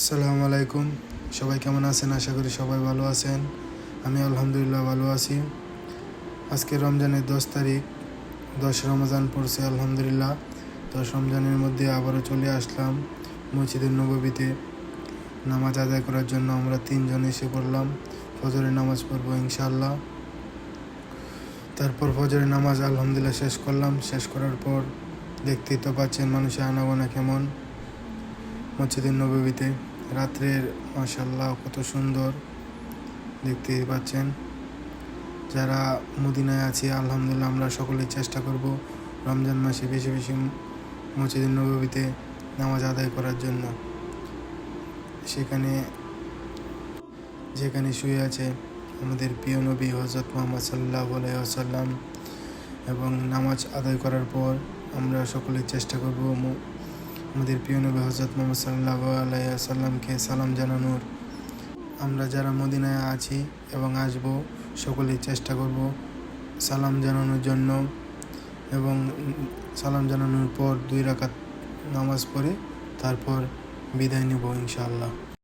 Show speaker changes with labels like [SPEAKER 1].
[SPEAKER 1] আসসালামু আলাইকুম। সবাই কেমন আছেন? আশা করি সবাই ভালো আছেন। আমি আলহামদুলিল্লাহ ভালো আছি। আজকে রমজানের দশ তারিখ। দশ রমজান পড়ছে, আলহামদুলিল্লাহ। দশ রমজানের মধ্যে আবারও চলে আসলাম মসজিদের নববীতে। নামাজ আদায় করার জন্য আমরা তিনজন এসে পড়লাম। ফজরের নামাজ পড়ব ইনশাল্লাহ তারপর ফজরের নামাজ আলহামদুলিল্লাহ শেষ করলাম। শেষ করার পর দেখতেই তো পাচ্ছেন মানুষের আনাগোনা কেমন। মসজিদের নববীতে রাত্রের মাসাল্লাহ কত সুন্দর। দেখতেই পাচ্ছেন। যারা মদিনায় আছি, আলহামদুলিল্লাহ, আমরা সকলে চেষ্টা করব রমজান মাসে বেশি বেশি মসজিদের নববীতে নামাজ আদায় করার জন্য। সেখানে, যেখানে শুয়ে আছে আমাদের প্রিয় নবী হজরত মোহাম্মদ সাল্লাহ আসাল্লাম এবং নামাজ আদায় করার পর আমরা সকলে চেষ্টা করব আমাদের প্রিয় নবী হজরত মোহাম্মদ সাল্লাহ আলাইসাল্লামকে সালাম জানানোর। আমরা যারা মদিনায় আছি এবং আসব, সকলেই চেষ্টা করব সালাম জানানোর জন্য এবং সালাম জানানোর পর দুই রাকাত নামাজ পড়ে তারপর বিদায় নেব ইনশাআল্লাহ।